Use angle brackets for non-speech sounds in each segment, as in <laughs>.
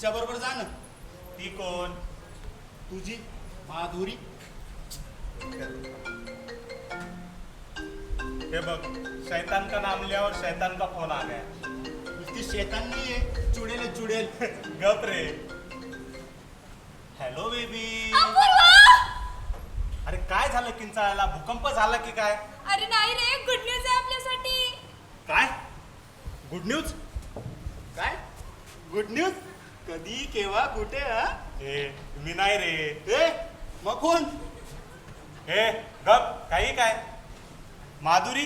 तिच्या बरोबर जा ना. ती कोण? तुझी माधुरी. हे बघ शैतान का नाम लिया और शैतान का फोन आ गया नुसती शेतान नाहीये चुडेल आहे, चुडेल. <laughs> गप रे. हॅलो बेबी अरे काय झालं किंचाळायला? भूकंप झाला की काय? अरे नाही रे गुड न्यूज आहे आपल्यासाठी. काय? गुड न्यूज काय? गुड न्यूज कधी केव्हा कुठे हा? ए मी नाही रे. ए मग कोण? हे गप काही काय? माधुरी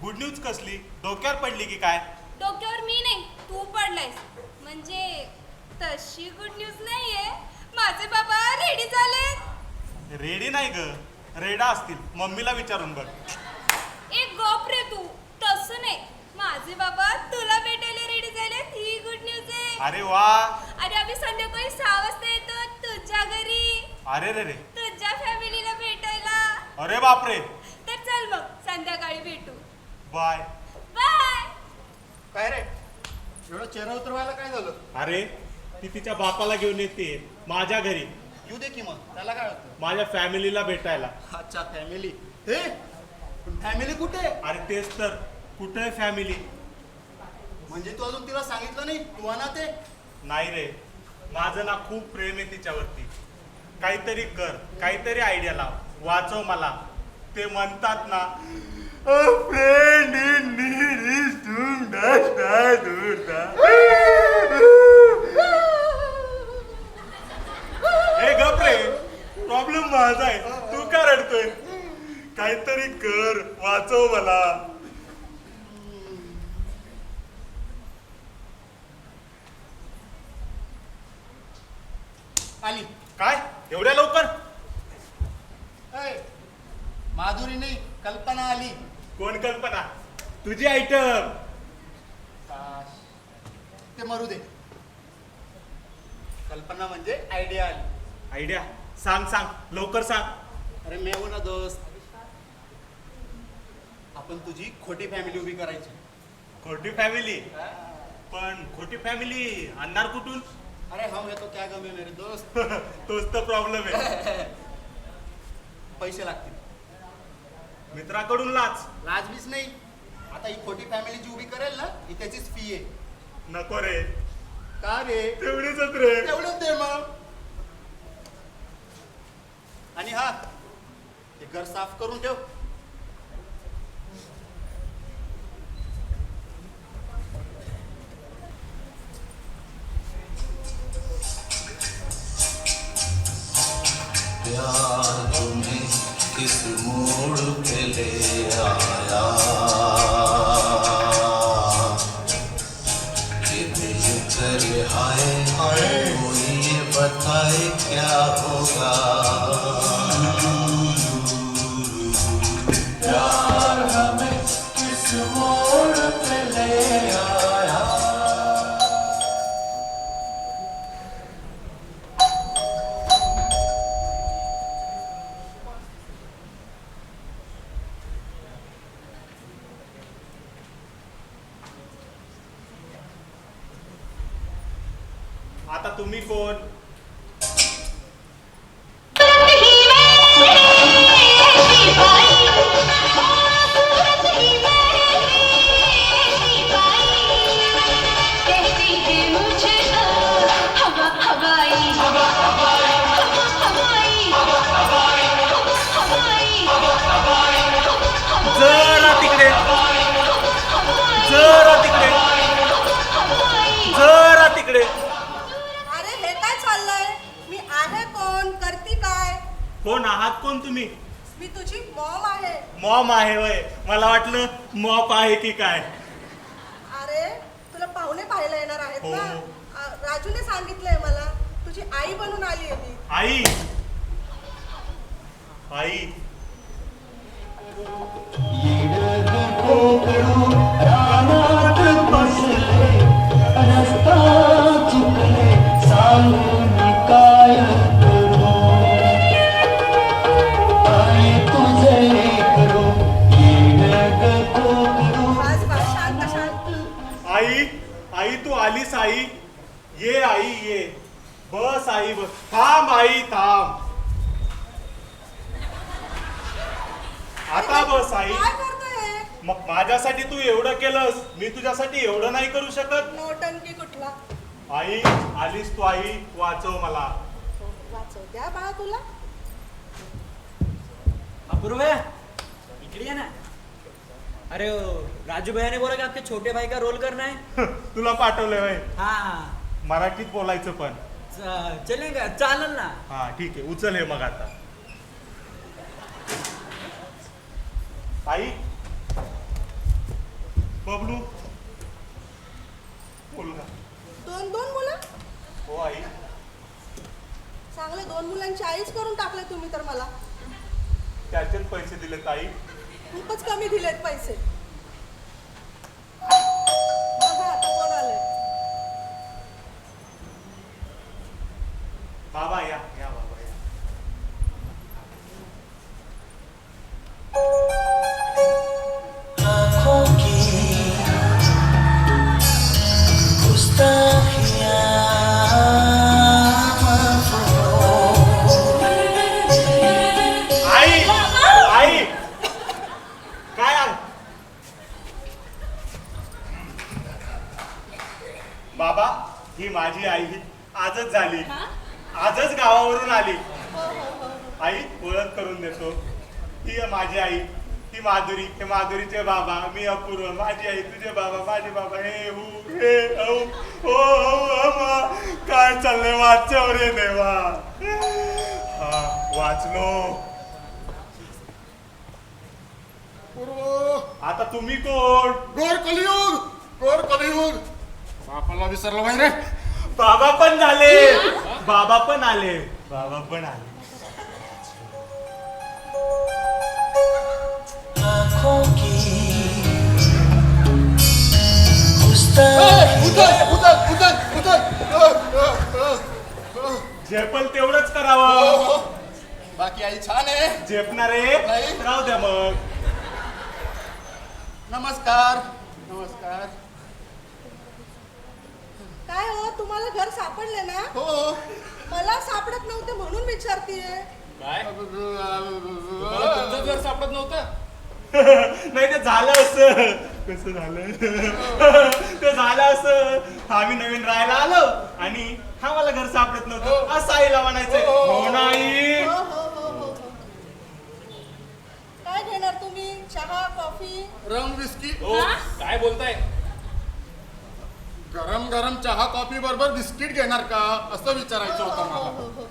गुड न्यूज कसली? डोक्यावर पडली की काय? डोक्यावर मी नाही तू पडलायस. म्हणजे तशी गुड न्यूज नाहीये. माझे बाबा रेडी झाले रेडी नाही ग. रेडा असतील. मम्मीला विचारून बघ. एक गप रे तू. तसं नाही. माझे बाबा तुला भेटायला रेडी झाले ही गुड न्यूज आहे. अरे वा. अरे आम्ही संध्याकाळी सहा वाजता येतो? तुझ्या घरी. अरे रे रे. तुझ्या फॅमिलीला भेटायला. अरे बापरे. तर चल मग संध्याकाळी भेटू. बाय. बाय. काय रे? एवढं चेहरा उतरवायला काय झालं? अरे ती तिच्या बापाला घेऊन येते माझ्या घरी. येऊ दे की मग त्याला काय होतं माझ्या फॅमिलीला भेटायला. अच्छा फॅमिली. हे? फॅमिली कुठे? अरे तेच तर कुठे फॅमिली? म्हणजे तू अजून तिला सांगितलं नाही? तू आणा ते नाही रे. माझं ना खूप प्रेम आहे तिच्यावरती. काहीतरी कर काहीतरी आयडिया लाव. वाचव मला. ते म्हणतात ना "A friend in need हे गप रे. प्रॉब्लेम माझा आहे. तू का रडतोय? काहीतरी कर वाचव मला. आली काय? एवढ्या लवकर? ऐ, माधुरी नाही कल्पना आली. कोण कल्पना? तुझी आयटम काश. ते मरू दे. कल्पना म्हणजे आयडिया आली. आयडिया सांग सांग. लवकर सांग. अरे मेवू ना दोस्त. आपण तुझी खोटी फॅमिली उभी करायची. खोटी फॅमिली पण खोटी फॅमिली आणणार कुठून? अरे हम है तो क्या गम है मेरे दोस्त? <laughs> तोच तर प्रॉब्लेम आहे. <laughs> पैसे लागतील. मित्राकडून लाच. लाजबीच नाही. आता ही खोटी फॅमिली जी उभी करेल ना ही त्याचीच फी आहे. नको रे. का रे? तेवढीच रे. तेवढंच दे मग. आणि हा हे घर साफ करून ठेव. आता तुम्ही कोण कोण आहात कोण तुम्ही? मी तुझी मॉम आहे. मॉम आहे वय मला वाटलं मॉप आहे की काय? अरे तुला पाहुणे पाहायला येणार आहेत हो. ना? आ, राजूने सांगितलंय मला तुझी आई बनून आली आहे मी. आई? आई? रानात बसले रस्ता चुकले सांगून काय आई ये आई ये. बस आई बस. थांब आई थांब. आता बस आई. काय करतोय मग माझ्यासाठी तू एवढं केलंस मी तुझ्यासाठी एवढं नाही करू शकत. नोटंकी कुठला? आई आलीस तू आई वाचव मला. वाचव. द्या बाळा तुला. अपूर्व इकडे ये ना. अरे राजू भैया ने बोला कि आपके छोटे भाई का रोल करना है। <laughs> तुला पाठवलंय होय. हाँ. मराठीत बोलायचं पण. च- चलेगा चालल ना. हा ठीक आहे उचल हे मग आता. आई. बबलू. मुलगा दोन दोन मुलं? हो आई. चांगले दोन मुलांची आईच करून टाकले तुम्ही तर मला. त्याचेच पैसे दिले ताई खूपच कमी दिलेत पैसे. आजच गावावरून आली. हो हो हो. आई ओळख करून देतो. ही आहे माझी आई ही माधुरी हे माधुरीचे बाबा मी अपूर्व माझी आई तुझे बाबा माझे बाबा हे हू हे औ ओ औ अमा काय चाललंय वाचव रे देवा. हा वाचलो. आता तुम्ही कोण? गोर कलियुग गोर कलियुग. बापाला विसरलं बाई रे. बाबा पण झाले. बाबा पण आले. बाबा पण आले. आँखों की गुस्ताखियाँ उचल उचल उचल उचल झेपल तेवढंच करावं. बाकी आई छान आहे. झेपणारे? नाही. राहू द्या मग. नमस्कार. नमस्कार. काय हो तुम्हाला घर सापडले ना? हो. मला सापडत नव्हते म्हणून विचारतीये. काय? तुम्हाला तुमचं घर सापडत नव्हतं? <laughs> नाही ते झालं असं. कसं झालं? <laughs> ते झालं असं. आम्ही नवीन राहायला आलो आणि हा मला घर सापडत नव्हतं. असं आईला म्हणायचं हो नाही हो. हो हो हो हो. काय घेणार तुम्ही? चहा कॉफी? Rum whisky. हो? काय बोलताय? गरम गरम चहा कॉफी बरोबर बिस्किट घेणार का? असं विचारायचं हो, होतं हो, मला. हो, हो.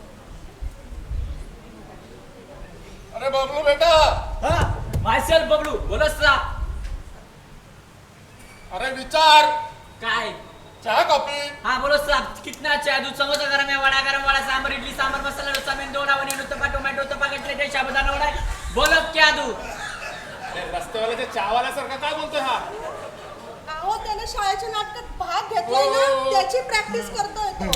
अरे बबलू बेटा! हाँ मायसेल्फ बबलू बोलो साहब अरे विचार. काय? चहा कॉफी? हाँ बोलो साहब कितना चाय दूध समोसा गरम है वड़ा गरम वड़ा सांबर इडली सांबर मसाला डोसा मेंदोडा वनी उत्तपा टोमॅटो उत्तपा कटलेट साबुदाणा वडा. बोलो क्या दूं त्या रस्त्यावाल्याच्या चहावाल्यासारखा काय बोलतोय हा? त्याने शाळेच्या नाटकात भाग घेतलाय ना हो. त्याची प्रॅक्टिस करतोय तो.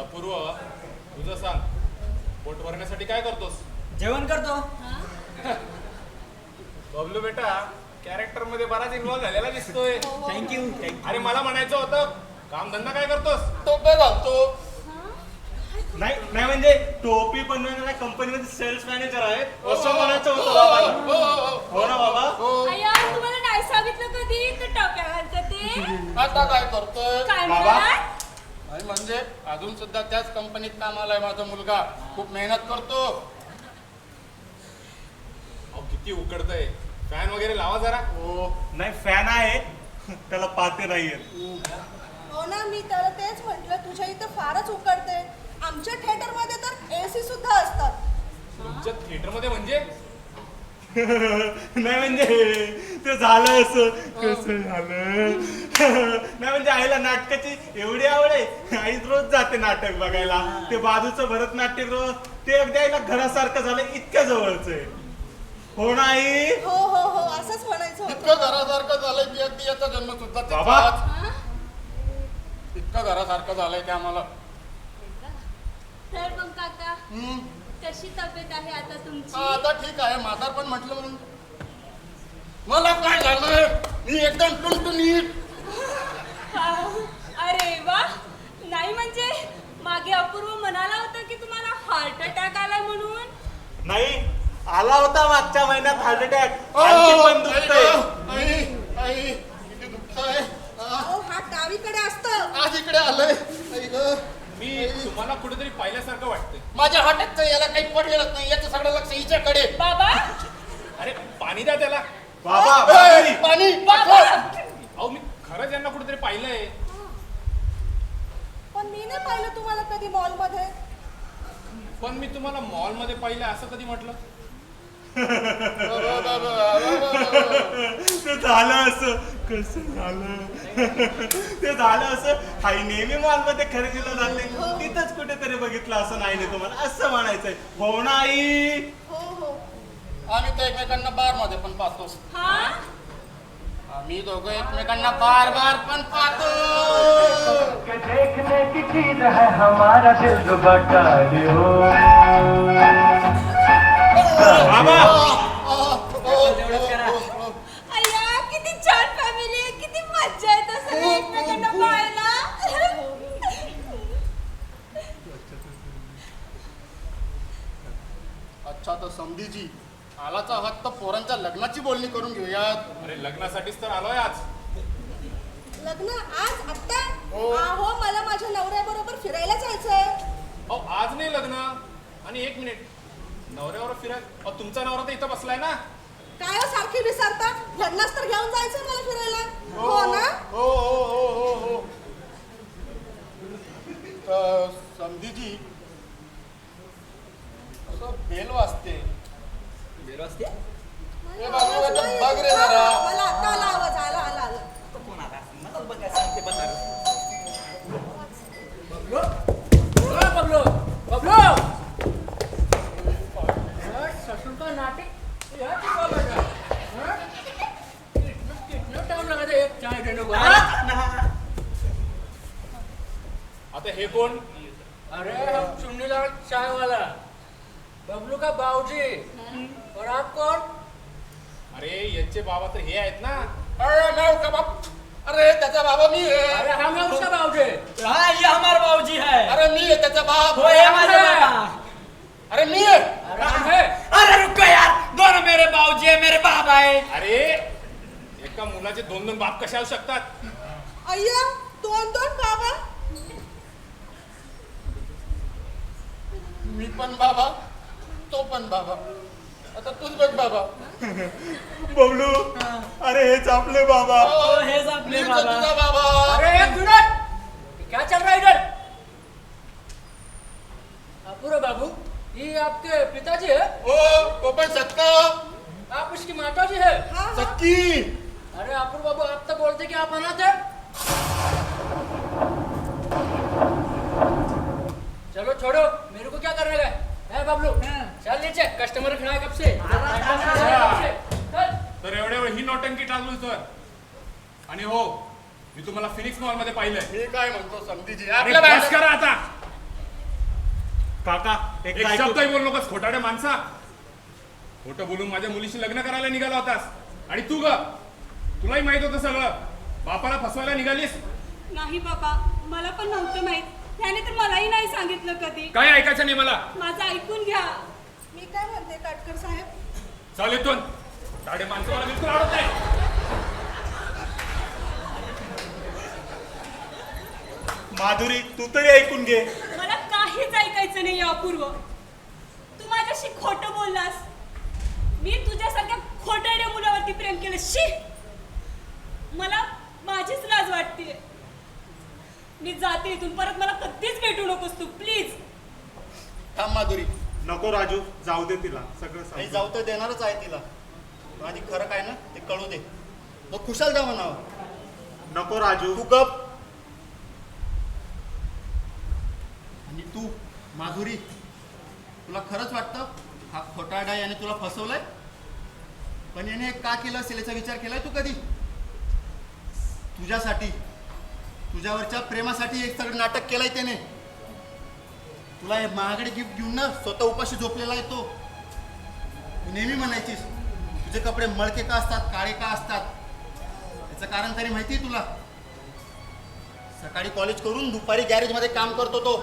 अपूर्व तुझं सांग. पोट भरण्यासाठी काय करतोस? जेवण करतो. बबलू बेटा कॅरेक्टरमध्ये बराच इन्व्हॉल्व झालेला दिसतोय. थँक्यू थँक्यू अरे मला म्हणायचं होतं काम धंदा काय करतोस? टोपे घालतो नाही नाही म्हणजे टोपी बनवणाऱ्या कंपनीमध्ये सेल्स मॅनेजर आहेत. असं म्हणायचं होतं बाबाला हो, हो, हो. हो. ना बाबा? हो. अय्या तुम्हाला नाही सांगितलं कधी? तर टोप्या घालतं ते. आता काय करतोय? काय बाबा? नाही म्हणजे अजून सुद्धा त्याच कंपनीत कामाला आहे माझा मुलगा. खूप मेहनत करतो. अहो किती उकडतंय. फॅन वगैरे लावा जरा. हो. नाही फॅन आहे. त्याला पाते नाहीयेत हो ना मी त्याला तेच म्हंटल तुझ्या इथं फारच उकडते आमच्या थिएटरमध्ये तर एसी सुद्धा असतात. तुमच्या थिएटरमध्ये म्हणजे? <laughs> नाही म्हणजे ते झालं असं. कसं झालं? <laughs> नाही म्हणजे आईला नाटकाची एवढी आवड आहे. आई रोज जाते नाटक बघायला. ते बाजूचं भरतनाट्य रोज ते अगदी आईला घरासारखं झालं इतक्या जवळच आहे. हो ना आई? हो हो हो असंच म्हणायचं इतकं होतं घरासारखं झालंय की अगदी याचा जन्म सुद्धा बाबा. इतकं घरासारखं झालंय की आम्हाला तर मग काका हम्म. कशी तब्येत आहे आता हा, तुमची आता ठीक आहे. म्हातार पण म्हटलं म्हणून. मला काय झालं मी एकदम टुनटुनीत. अरे वा. नाही म्हणजे मागे अपूर्व म्हणाला होता की तुम्हाला हार्ट अटॅक आलाय म्हणून? नाही आला होता मागच्या महिन्यात हार्ट अटॅक पण आई दुखतंय. आई हा डावीकडे असतं. आज इकडे आलंय. आई गं. मी तुम्हाला कुठेतरी पाहिल्यासारखं वाटतंय. माझ्या हाताचं याला काही पडलेलंच नाही याचं सगळं लक्ष हिच्याकडे. बाबा! अरे पाणी द्या त्याला. बाबा ए. पाणी! बाबा! अहो मी खरंच यांना कुठेतरी पाहिलंय. पण मी नाही पाहिलं तुम्हाला कधी मॉलमध्ये. पण मी तुम्हाला मॉलमध्ये पाहिलंय असं कधी म्हटलं? <laughs> ते झालं असं. कसं झालं? <laughs> ते झालं असं. हाय नेहमी मॉलमध्ये खरेदीला जाते. तिथंच कुठेतरी बघितलं असं नाही नाही तुम्हाला. असं म्हणायचंय. हो नाही हो हो. आम्ही तर एकमेकांना बारमध्ये पण पाहतो. हा? आम्ही दोघं एकमेकांना बार बार पण पाहतो. के देखने की चीज है हमारा दिल हो। बाबा तेवढंच करा. अय्या किती छान फॅमिली आहे किती मज्जा येत असेल एकमेकांना पाहायला समधीजी आलाचा हात तर पोरांच्या लग्नाची बोलणी करून घेऊयात. अरे लग्नासाठीच तर आलोय आज. लग्न आज आत्ता? हो. अहो मला माझ्या नवऱ्याबरोबर फिरायला जायचंय. अहो आज नाही लग्न. आणि एक मिनिट. नवऱ्यावर फिराय अहो तुमचा नवरा तर इथं बसलाय ना? काय हो सारखी विसरता? लग्नास तर घेऊन जायचंय मला फिरायला. हो ना? हो हो हो हो हो. समधीजी असं बेल वाजते. बेरो असते बघ रे जरा. मला आता आला आवाज आला आला आला. तो कोण आला मला बघायचं सांगते बता बबलो? बबलो! बबलो! ससुर का नाटे यार क्या लगा हाँ? कितना कितना टाइम लगा था एक चाय देने को? आता हे कोण? अरे हम चुन्नीदार चाय वाला बबलू का बाबूजी आप कौन अरे यांचे बाबा तर हे आहेत ना. अरे मैं उसका बाप? अरे त्याचा बाबा मी आहे. अरे हम है उसका बाबूजी हाँ ये हमारा बाबूजी है अरे मी आहे त्याचा बाप. वो है हमारे बाबा. अरे मी आहे. अरे है. रुको यार दोनों मेरे बाबूजी है मेरे बाबा है अरे एका मुलाचे दोन दोन बाप कसे असू शकतात? अय्या दोन दोन बाबा. मी पण बाबा तो पण बाबा. आता तूच बघ बाबा. बबलू अरे हेच आपले बाबा. वो है अपने मीच बाबा. तुझा बाबा. अरे एक मिनट क्या चल रहा है इधर अपूर्व बाबू ये आपके पिताजी है? ओ पण सत्ता आप उसकी माता जी है? हा हा. सक्की. अरे अपूर्व बाबू आप तो बोलते कि आप अनाथ है। चलो छोड़ो मेरे को क्या करने का है? है बबलू? चल नीचे कस्टमर खड़ा है कब से चल. तर एवढ्या वेळ ही नौटंकी चालू तर आणि हो मी तुम्हाला फिनिक्स मॉलमध्ये पाहिलंय. मी काय म्हणतो समधीजी अरे आपल्या बस बाहेर- करा आता. काका एक एक शब्दही बोल नकोस खोटाड्या माणसा. खोटं बोलून माझ्या मुलीशी लग्न करायला निघाला होतास. आणि तू ग तुलाही माहीत होतं सगळं. बापाला फसवायला निघालीस? नाही बाबा. मला पण नव्हतं माहीत. त्याने तर मलाही नाही सांगितलं कधी. काय ऐकायचं नाही मला? माझं ऐकून घ्या. मी काय म्हणते काटकर साहेब? चाल इथून. साडे माणसं मला बिलकुल आवडत नाही. माधुरी तू तरी ऐकून घे. मला काहीच ऐकायचं नाही अपूर्व. तू माझ्याशी खोटं बोललास. मी तुझ्यासारख्या खोटाड्या मुलावरती प्रेम केलं. शी! मला माझीच लाज वाटते मी जाते इथून. परत मला कधीच भेटू नकोस तू. प्लीज. थांब माधुरी. नको राजू जाऊ दे तिला. सगळं. जाऊ तर देणारच आहे तिला. पण आधी खरं काय ना ते कळू दे. मग खुशाल जा म्हणावं. नको राजू. तू गप. आणि तू माधुरी तुला खरंच वाटतं? हा खोटारडा याने तुला फसवलंय? पण याने हे का केलं असेल याचा विचार केलाय तू कधी? तुझ्यासाठी तुझ्यावरच्या प्रेमासाठी एक सगळं नाटक केलंय त्याने. तुला हे महागडे गिफ्ट घेऊन ना स्वतः उपाशी झोपलेला आहे तो. तू नेहमी म्हणायचीस तुझे कपडे मळके का असतात काळे का असतात? याचं कारण तरी माहिती आहे तुला. सकाळी कॉलेज करून दुपारी गॅरेजमध्ये काम करतो तो.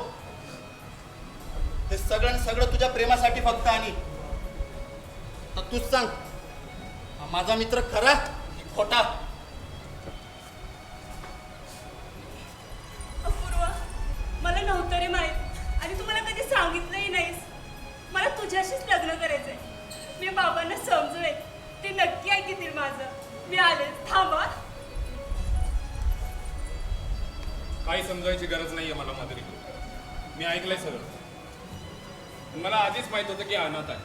हे सगळं सगळं तुझ्या प्रेमासाठी फक्त आणि. तर तूच सांग माझा मित्र खरा की खोटा? काही समजायची गरज नाहीये मला माधुरी मी ऐकलंय सगळं. पण मला आधीच माहीत होतं की हा अनाथ आहे.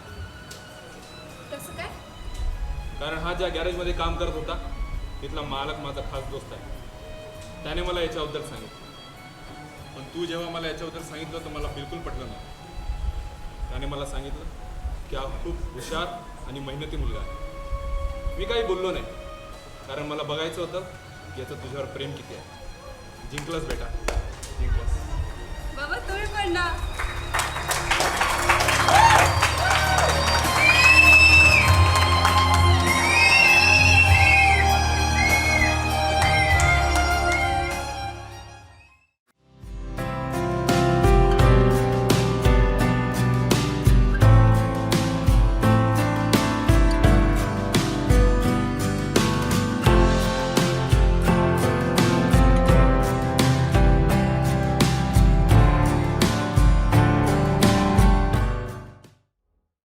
कसं काय? कारण हा ज्या गॅरेजमध्ये काम करत होता तिथला मालक माझा खास दोस्त आहे. त्याने मला याच्याबद्दल सांगितलं. पण तू जेव्हा मला याच्याबद्दल सांगितलं तर मला बिलकुल पटलं नाही. त्याने मला सांगितलं की हा खूप हुशार आणि मेहनती मुलगा आहे. मी काही बोललो नाही कारण मला बघायचं होतं की याचं तुझ्यावर प्रेम किती आहे. जिंकलंच बेटा. जिंकलंच. बाबा तुम्ही पण ना